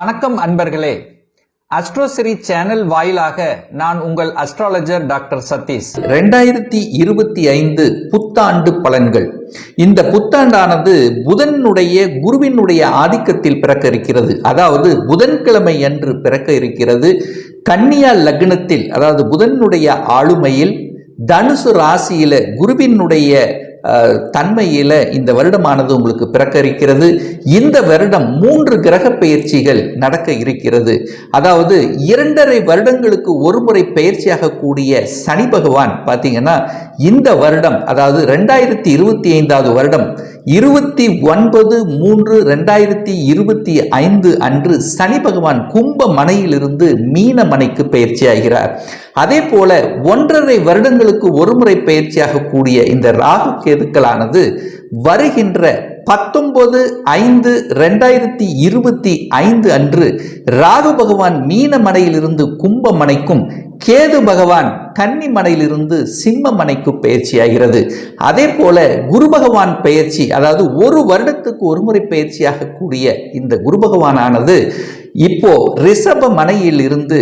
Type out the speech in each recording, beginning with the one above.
வணக்கம் அன்பர்களே. அஸ்ட்ரோசிரி சேனல் வாயிலாக நான் உங்கள் அஸ்ட்ராலஜர் டாக்டர் சதீஷ். ரெண்டாயிரத்தி இருபத்தி ஐந்து புத்தாண்டு பலன்கள். இந்த புத்தாண்டானது புதனுடைய குருவினுடைய ஆதிக்கத்தில் பிறக்க இருக்கிறது அதாவது புதன்கிழமை அன்று பிறக்க இருக்கிறது கன்னியா லக்னத்தில் அதாவது புதனுடைய ஆளுமையில் தனுசு ராசியில குருவினுடைய தன்மையில் இந்த வருடமானது உங்களுக்கு பிறக்க இருக்கிறது இந்த வருடம் மூன்று கிரக பெயர்ச்சிகள் நடக்க இருக்கிறது. அதாவது இரண்டரை வருடங்களுக்கு ஒரு முறை பயிற்சியாகக்கூடிய சனி பகவான் பார்த்தீங்கன்னா இந்த வருடம் அதாவது ரெண்டாயிரத்தி இருபத்தி ஐந்தாவது வருடம் இருபத்தி ஒன்பது மூன்று ரெண்டாயிரத்தி இருபத்தி ஐந்து அன்று சனி பகவான் கும்ப மனையிலிருந்து மீன மனைக்கு பயிற்சி ஆகிறார் அதே போல ஒன்றரை வருடங்களுக்கு ஒருமுறை பயிற்சியாக கூடிய இந்த ராகு கேதுக்களானது வருகின்ற பத்தொன்பது ஐந்து ரெண்டாயிரத்தி இருபத்தி ஐந்து அன்று ராகு பகவான் மீனமனையிலிருந்து கும்பமனைக்கும் கேது பகவான் கன்னிமனையிலிருந்து சிம்மமனைக்கு பயிற்சி ஆகிறது பயிற்சியாகிறது. அதே போல குரு பகவான் பெயர்ச்சி அதாவது ஒரு வருடத்துக்கு ஒரு முறை பயிற்சியாக கூடிய இந்த குரு பகவானானது இப்போ ரிஷப மனையில் இருந்து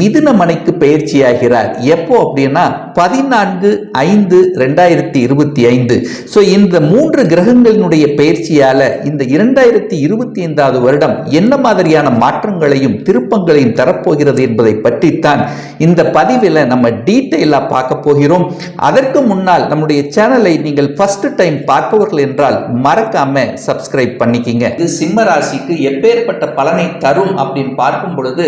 மிதுன மனைக்கு பயிற்சியாகிறார். எப்போ அப்படின்னா பதினான்கு ஐந்து ரெண்டாயிரத்தி இருபத்தி ஐந்து. ஸோ இந்த மூன்று கிரகங்களினுடைய பயிற்சியால இந்த இரண்டாயிரத்தி இருபத்தி ஐந்தாவது வருடம் என்ன மாதிரியான மாற்றங்களையும் திருப்பங்களையும் தரப்போகிறது என்பதை பற்றித்தான் இந்த பதிவில் நம்ம டீட்டெயிலாக பார்க்க போகிறோம். அதற்கு முன்னால் நம்முடைய சேனலை நீங்கள் ஃபர்ஸ்ட் டைம் பார்ப்பவர்கள் என்றால் மறக்காம சப்ஸ்கிரைப் பண்ணிக்கிங்க. இது சிம்ம ராசிக்கு எப்பேற்பட்ட பலனை தரும் அப்படின்னு பார்க்கும் பொழுது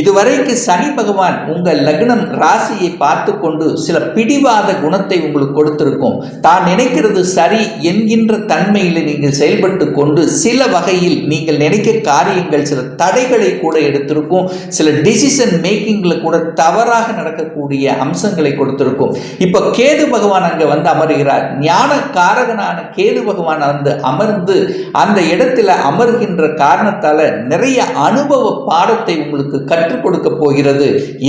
இதுவரைக்கு சனி பகவான் உங்கள் லக்னம் ராசியை பார்த்து கொண்டு சில பிடிவாத குணத்தை உங்களுக்கு கொடுத்திருக்கும். தான் நினைக்கிறது சரி என்கின்ற தன்மையில் நீங்கள் செயல்பட்டு கொண்டு சில வகையில் நீங்கள் நினைக்க காரியங்கள் சில தடைகளை கூட எடுத்திருக்கும். சில டிசிஷன் மேக்கிங்கில் கூட தவறாக நடக்கக்கூடிய அம்சங்களை கொடுத்திருக்கும். இப்போ கேது பகவான் அங்கே வந்து அமர்கிறார். ஞான காரகனான கேது பகவான் வந்து அமர்ந்து அந்த இடத்துல அமர்கின்ற காரணத்தால் நிறைய அனுபவ பாடத்தை உங்களுக்கு கற்றுக் கொடுக்க போகிறது.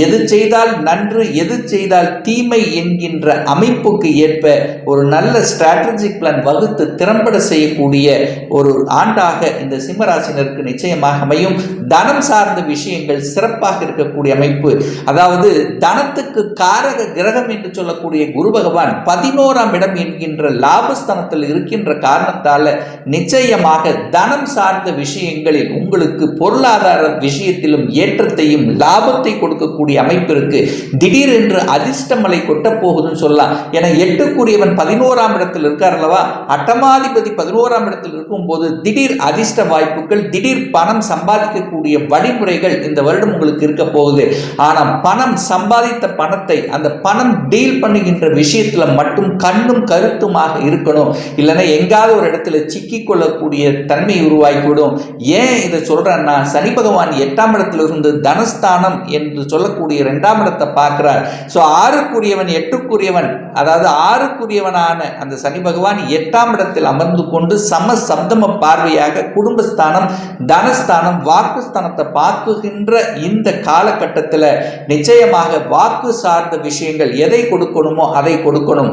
எது செய்தால் நன்று எது செய்தால் தீமை என்கின்ற அமைப்புக்கு ஏற்ப ஒரு நல்ல ஸ்ட்ராட்டஜிக் பிளான் வகுத்து திறம்பட செய்யக்கூடிய ஒரு ஆண்டாக இந்த சிம்மராசினருக்கு நிச்சயமாக அமையும். தனம் சார்ந்த விஷயங்கள் சிறப்பாக இருக்கக்கூடிய அமைப்பு. அதாவது தனத்துக்கு காரக கிரகம் என்று சொல்லக்கூடிய குரு பகவான் பதினோராம் இடம் என்கின்ற லாபஸ்தானத்தில் இருக்கின்ற காரணத்தால நிச்சயமாக தனம் சார்ந்த விஷயங்களில் உங்களுக்கு பொருளாதார விஷயத்திலும் ஏற்றத்தையும் லாபத்தை கொடுக்கக்கூடிய அமைப்பு இருக்கு. திடீரென்று அதிர்ஷ்டமலை கொட்ட போகுதுன்னு சொல்லலாம். என எட்டுக்குரியவன் பதினோராம் இடத்தில் இருக்கார் அல்லவா? அட்டமாதிபதி பதினோராம் இடத்தில் இருக்கும் போது திடீர் அதிர்ஷ்ட வாய்ப்புகள் திடீர் பணம் சம்பாதிக்கக்கூடிய வழிமுறைகள் இந்த வருடம் உங்களுக்கு இருக்க போகுது. ஆனால் பணம் சம்பாதித்த பணத்தை அந்த பணம் டீல் பண்ணுகின்ற விஷயத்துல மட்டும் கண்ணும் கருத்துமாக இருக்கணும். இல்லைன்னா எங்காவது ஒரு இடத்துல சிக்கிக் கொள்ளக்கூடிய தன்மை உருவாக்கிவிடும் ஏன் இதை சொல்றேன்னா சனி பகவான் எட்டாம் இடத்துல இருந்து தனஸ்தானம் என்று சொல்லக்கூடிய இரண்டாம் இடத்தை பார்க்கிறார். ஸோ ஆறுக்குரியவன் எட்டுக்குரியவன் அதாவது ஆறுக்குரியவனான அந்த சனி பகவான் எட்டாம் இடத்தில் அமர்ந்து கொண்டு சம சப்தம பார்வையாக குடும்பஸ்தானம் தனஸ்தானம் வாக்குஸ்தானத்தை பார்க்குகின்ற இந்த காலகட்டத்தில் நிச்சயமாக வாக்கு சார்ந்த விஷயங்கள் எதை கொடுக்கணுமோ அதை கொடுக்கணும்.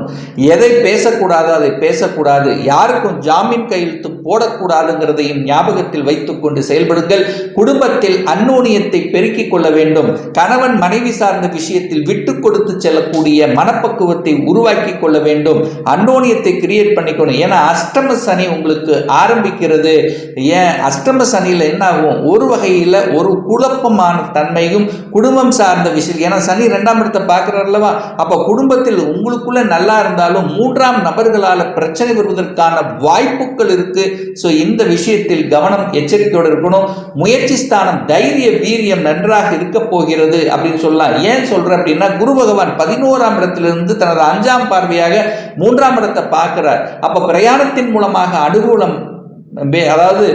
எதை பேசக்கூடாதோ அதை பேசக்கூடாது. யாருக்கும் ஜாமீன் கையெழுத்து போடக்கூடாதுங்கிறதையும் ஞாபகத்தில் வைத்துக்கொண்டு செயல்படுங்கள். குடும்பத்தில் அந்நோனியத்தை பெருக்கிக் கொள்ள வேண்டும். கணவன் மனைவி சார்ந்த விஷயத்தில் விட்டு கொடுத்து செல்லக்கூடிய மனப்பக்குவத்தை உருவாக்கி கொள்ள வேண்டும். அன்னோனியத்தை கிரியேட் பண்ணிக்கணும். ஏன்னா அஷ்டம சனி உங்களுக்கு ஆரம்பிக்கிறது. ஏன்? அஷ்டம சனியில் என்ன ஆகும்? ஒரு வகையில் ஒரு குழப்பமான தன்மையும் குடும்பம் சார்ந்த விஷயம். ஏன்னா சனி ரெண்டாம் இடத்தை பார்க்குறாரு அல்லவா? அப்போ குடும்பத்தில் உங்களுக்குள்ள நல்லா இருந்தாலும் மூன்றாம் நபர்களால் பிரச்சனை வருவதற்கான வாய்ப்புகள் இருக்குது ஸோ இந்த விஷயத்தில் கவனம் எச்சரிக்கையோடு இருக்கணும். முயற்சி ஸ்தானம் தைரிய வீரியம் நன்றாக இருக்க போகிறது அப்படின்னு சொல்லலாம். ஏன் சொல்றேன் அப்படின்னா குரு பகவான் பதினோராம் இடத்திலிருந்து தனது அஞ்சாம் பார்வையாக மூன்றாம் இடத்தை பார்க்கிறார். அப்ப பிரயாணத்தின் மூலமாக அனுகூலம் அதாவது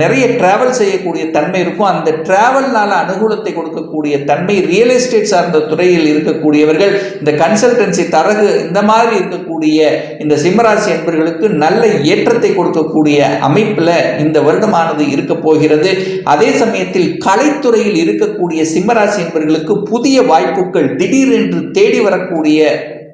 நிறைய டிராவல் செய்யக்கூடிய தன்மை இருக்கும். அந்த டிராவல்னால அனுகூலத்தை கொடுக்கக்கூடிய தன்மை ரியல் எஸ்டேட் சார்ந்த துறையில் இருக்கக்கூடியவர்கள் இந்த கன்சல்டன்சி தரகு இந்த மாதிரி இருக்கக்கூடிய இந்த சிம்மராசி என்பர்களுக்கு நல்ல ஏற்றத்தை கொடுக்கக்கூடிய அமைப்பில் இந்த வருடமானது இருக்க போகிறது. அதே சமயத்தில் கலைத்துறையில் இருக்கக்கூடிய சிம்மராசி என்பவர்களுக்கு புதிய வாய்ப்புகள் திடீரென்று தேடி வரக்கூடிய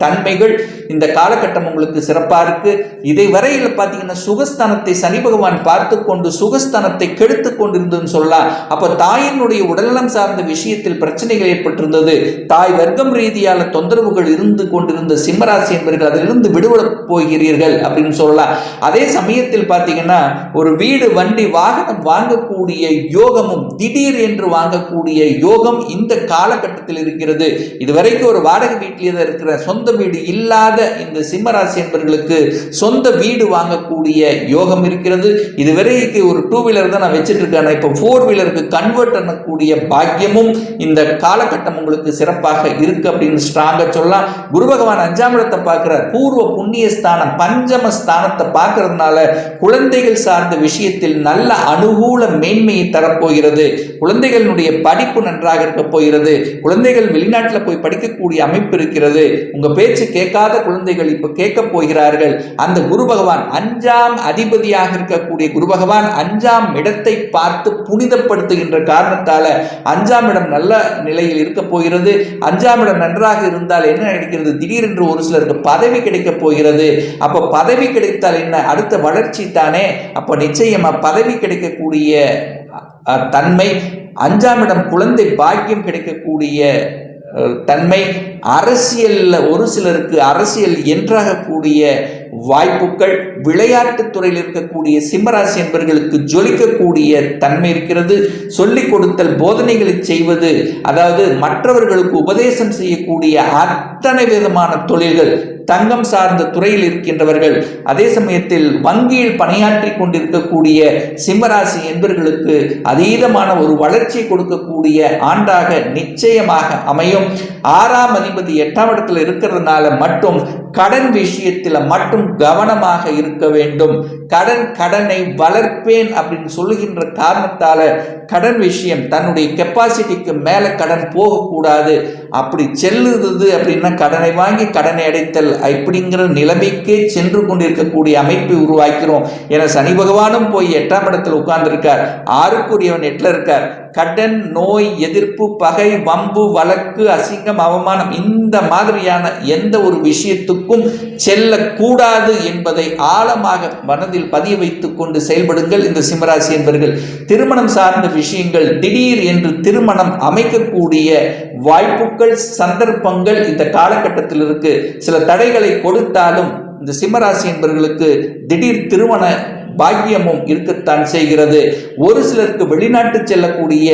தன்மைகள் இந்த காலகட்டம் உங்களுக்கு சிறப்பா இருக்கு. இதை வரையில் பார்த்தீங்கன்னா சுகஸ்தானத்தை சனி பகவான் பார்த்து கொண்டு சுகஸ்தானத்தை கெடுத்து கொண்டிருந்ததுன்னு சொல்லலாம். அப்ப தாயினுடைய உடல்நலம் சார்ந்த விஷயத்தில் பிரச்சனைகள் ஏற்பட்டிருந்தது. தாய் வர்க்கம் ரீதியான தொந்தரவுகள் இருந்து கொண்டிருந்த சிம்மராசி என்பவர்கள் அதிலிருந்து விடுபட போகிறீர்கள் அப்படின்னு சொல்லலாம். அதே சமயத்தில் பார்த்தீங்கன்னா ஒரு வீடு வண்டி வாகனம் வாங்கக்கூடிய யோகமும் திடீர் என்று வாங்கக்கூடிய யோகம் இந்த காலகட்டத்தில் இருக்கிறது. இதுவரைக்கும் ஒரு வாடகை வீட்டிலே தான் இருக்கிற சொந்த வீடு இல்லாத இந்த சிம்மராசி என்பர்களுக்கு சொந்த வீடு வாங்கக்கூடிய யோகம் இருக்கிறது. இதுவரைக்கு ஒரு டூ வீலர் தான் நான் வச்சுட்டு இருக்கேன் இப்போ ஃபோர் வீலருக்கு கன்வெர்ட் பண்ணக்கூடிய பாக்கியமும் இந்த காலகட்டம் உங்களுக்கு சிறப்பாக இருக்கு அப்படின்னு ஸ்ட்ராங்காக சொல்லலாம். குரு பகவான் அஞ்சாம் இடத்தை பார்க்கிற பூர்வ புண்ணிய ஸ்தானம் பஞ்சம ஸ்தானத்தை பார்க்கறதுனால குழந்தைகள் சார்ந்த விஷயத்தில் நல்ல அனுகூல மேன்மையை தரப்போகிறது. குழந்தைகளுடைய படிப்பு நன்றாக இருக்க போகிறது. குழந்தைகள் வெளிநாட்டில் போய் படிக்கக்கூடிய அமைப்பு இருக்கிறது. உங்க பேச்சு கேட்காத குழந்தைகள் இப்ப கேட்க போகிறார்கள். அந்த குரு பகவான் அஞ்சாம் அதிபதியாக இருக்கக்கூடிய குரு பகவான் அஞ்சாம் இடத்தை பார்த்து புனிதப்படுத்துகின்ற காரணத்தால அஞ்சாம் இடம் நல்ல நிலையில் இருக்க போகிறது. அஞ்சாம் இடம் நன்றாக இருந்தால் என்ன கிடைக்கிறது திடீரென்று ஒரு சிலருக்கு பதவி கிடைக்க போகிறது. அப்ப பதவி கிடைத்தால் என்ன? அடுத்த வளர்ச்சி தானே? அப்ப நிச்சயமா பதவி கிடைக்கக்கூடிய தன்மை அஞ்சாம் இடம் குழந்தை பாக்கியம் கிடைக்கக்கூடிய தன்மை அரசியலில் ஒரு சிலருக்கு அரசியல் என்றாகக்கூடிய வாய்ப்புகள் விளையாட்டுத் துறையில் இருக்கக்கூடிய சிம்மராசி என்பவர்களுக்கு ஜொலிக்கக்கூடிய தன்மை இருக்கிறது. சொல்லிக் கொடுத்தல் போதனைகளை செய்வது அதாவது மற்றவர்களுக்கு உபதேசம் செய்யக்கூடிய அத்தனை விதமான தொழில்கள் தங்கம் சார்ந்த துறையில் இருக்கின்றவர்கள் அதே சமயத்தில் வங்கியில் பணியாற்றி கொண்டிருக்கக்கூடிய சிம்மராசி என்பர்களுக்கு அதீதமான ஒரு வளர்ச்சி கொடுக்கக்கூடிய ஆண்டாக நிச்சயமாக அமையும். ஆறாம் அதிபதி எட்டாம் இடத்துல இருக்கிறதுனால மட்டும் கடன் விஷயத்தில் மட்டும் கவனமாக இருக்க வேண்டும். கடன் கடனை வளர்ப்பேன் அப்படின்னு சொல்லுகின்ற காரணத்தால கடன் விஷயம் தன்னுடைய கெப்பாசிட்டிக்கு மேலே கடன் போகக்கூடாது. அப்படி செல்லுது அப்படின்னா கடனை வாங்கி கடனை அடைத்தல் இப்படிங்கிற நிலைமைக்கே சென்று கொண்டிருக்கக்கூடிய அமைப்பை உருவாக்கிறோம். என சனி பகவானும் போய் எட்டாம் இடத்தில் உட்கார்ந்துருக்கார். ஆறுக்குரியவன் எட்டில் இருக்கார். கடன் நோய் எதிர்ப்பு பகை வம்பு வழக்கு அசிங்கம் அவமானம் இந்த மாதிரியான எந்த ஒரு விஷயத்துக்கும் செல்லக்கூடாது என்பதை ஆழமாக மனதில் பதிய வைத்துக் கொண்டு செயல்படுங்கள் இந்த சிம்மராசி என்பர்கள். திருமணம் சார்ந்த விஷயங்கள் திடீர் என்று திருமணம் அமைக்கக்கூடிய வாய்ப்புகள் சந்தர்ப்பங்கள் இந்த காலகட்டத்தில் இருக்கு. சில தடைகளை கொடுத்தாலும் இந்த சிம்மராசி என்பவர்களுக்கு திடீர் திருமண பாக்கியமும் இருக்கத்தான் செய்கிறது. ஒரு சிலருக்கு வெளிநாட்டு செல்லக்கூடிய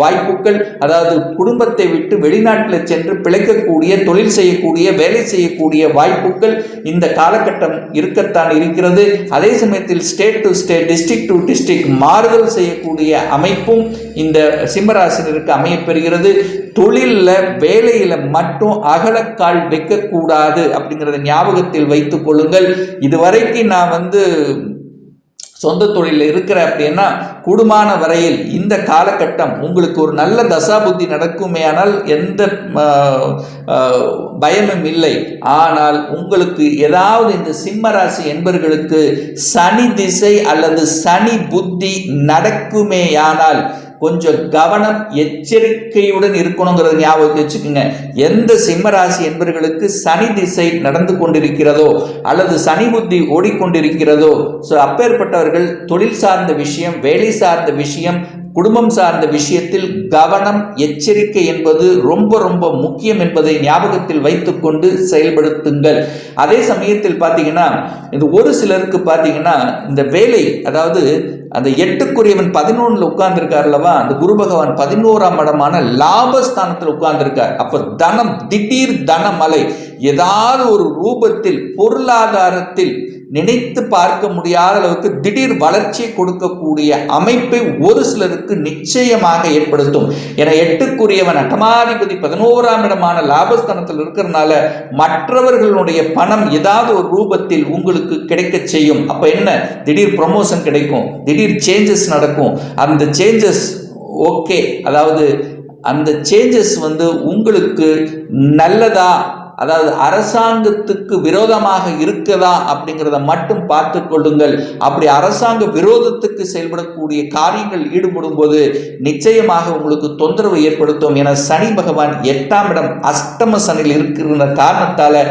வாய்ப்புகள் அதாவது குடும்பத்தை விட்டு வெளிநாட்டில் சென்று பிழைக்கக்கூடிய தொழில் செய்யக்கூடிய வேலை செய்யக்கூடிய வாய்ப்புகள் இந்த காலகட்டம் இருக்கத்தான் இருக்கிறது. அதே சமயத்தில் state to state district to district மாறுதல் செய்யக்கூடிய அமைப்பும் இந்த சிம்மராசினருக்கு அமையப்பெறுகிறது. தொழிலில் வேலையில் மட்டும் அகலக்கால் வைக்கக்கூடாது அப்படிங்கிறத ஞாபகத்தில் வைத்துக் கொள்ளுங்கள். இதுவரைக்கும் நான் வந்து சொந்த தொழிலில் இருக்கிற அப்படின்னா கூடுமான வரையில் இந்த காலகட்டம் உங்களுக்கு ஒரு நல்ல தசாபுத்தி நடக்குமே ஆனால் எந்த பயமும் இல்லை. ஆனால் உங்களுக்கு ஏதாவது இந்த சிம்மராசி என்பர்களுக்கு சனி திசை அல்லது சனி புத்தி நடக்குமேயானால் கொஞ்சம் கவனம் எச்சரிக்கையுடன் இருக்கணுங்கிறத ஞாபகத்தை வச்சுக்கோங்க. எந்த சிம்மராசி என்பவர்களுக்கு சனி திசை நடந்து கொண்டிருக்கிறதோ அல்லது சனி புத்தி ஓடிக்கொண்டிருக்கிறதோ ஸோ அப்பேற்பட்டவர்கள் தொழில் சார்ந்த விஷயம் வேலை சார்ந்த விஷயம் குடும்பம் சார்ந்த விஷயத்தில் கவனம் எச்சரிக்கை என்பது ரொம்ப ரொம்ப முக்கியம் என்பதை ஞாபகத்தில் வைத்துக்கொண்டு செயல்படுத்துங்கள். அதே சமயத்தில் பார்த்தீங்கன்னா இந்த ஒரு சிலருக்கு பார்த்தீங்கன்னா இந்த வேலை அதாவது அந்த எட்டுக்குரியவன் பதினொன்றில் உட்கார்ந்துருக்கார் அல்லவா அந்த குரு பகவான் பதினோராம் இடமான லாபஸ்தானத்தில் உட்கார்ந்துருக்கார். அப்போ தனம் திடீர் தனமலை ஏதாவது ஒரு ரூபத்தில் பொருளாதாரத்தில் நினைத்து பார்க்க முடியாத அளவுக்கு திடீர் வளர்ச்சியை கொடுக்கக்கூடிய அமைப்பை ஒரு சிலருக்கு நிச்சயமாக ஏற்படுத்தும். என எட்டுக்குரியவன் அட்டமாதிபதி பதினோராம் இடமான லாபஸ்தானத்தில் இருக்கிறதுனால மற்றவர்களுடைய பணம் ஏதாவது ஒரு ரூபத்தில் உங்களுக்கு கிடைக்க செய்யும். அப்ப என்ன? திடீர் ப்ரொமோஷன் கிடைக்கும். திடீர் சேஞ்சஸ் நடக்கும். அந்த சேஞ்சஸ் ஓகே அதாவது அந்த சேஞ்சஸ் வந்து உங்களுக்கு நல்லதா அதாவது அரசாங்கத்துக்கு விரோதமாக இருக்குதா அப்படிங்கிறத மட்டும் பார்த்து கொள்ளுங்கள். அப்படி அரசாங்க விரோதத்துக்கு செயல்படக்கூடிய காரியங்கள் ஈடுபடும் போது நிச்சயமாக உங்களுக்கு தொந்தரவு ஏற்படுத்தும் என சனி பகவான் எட்டாம் இடம் அஷ்டம சனியில் இருக்கிற காரணத்தால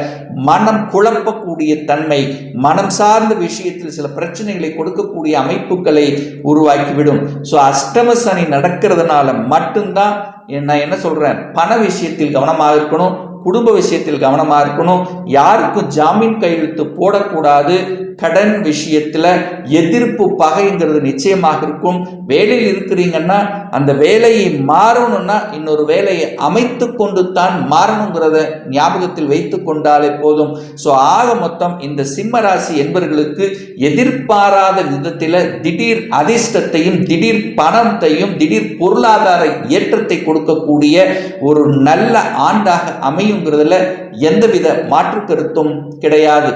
மனம் குழப்பக்கூடிய தன்மை மனம் சார்ந்த விஷயத்தில் சில பிரச்சனைகளை கொடுக்கக்கூடிய அமைப்புகளை உருவாக்கிவிடும். ஸோ அஷ்டம சனி நடக்கிறதுனால மட்டும்தான் நான் என்ன சொல்றேன்? பண விஷயத்தில் கவனமாக இருக்கணும். குடும்ப விஷயத்தில் கவனமாக இருக்கணும். யாருக்கும் ஜாமீன் கையெழுத்து போடக்கூடாது. கடன் விஷயத்தில் எதிர்ப்பு பகைங்கிறது நிச்சயமாக இருக்கும். வேலையில் இருக்கிறீங்கன்னா அந்த வேலையை மாறணும்னா இன்னொரு வேலையை அமைத்து கொண்டு தான் மாறணுங்கிறத ஞாபகத்தில் வைத்து கொண்டாலே போதும். ஸோ ஆக மொத்தம் இந்த சிம்ம ராசி என்பவர்களுக்கு எதிர்பாராத விதத்தில் திடீர் அதிர்ஷ்டத்தையும் திடீர் பணத்தையும் திடீர் பொருளாதார ஏற்றத்தை கொடுக்கக்கூடிய ஒரு நல்ல ஆண்டாக அமையுங்கிறதுல எந்தவித மாற்று கருத்தும் கிடையாது.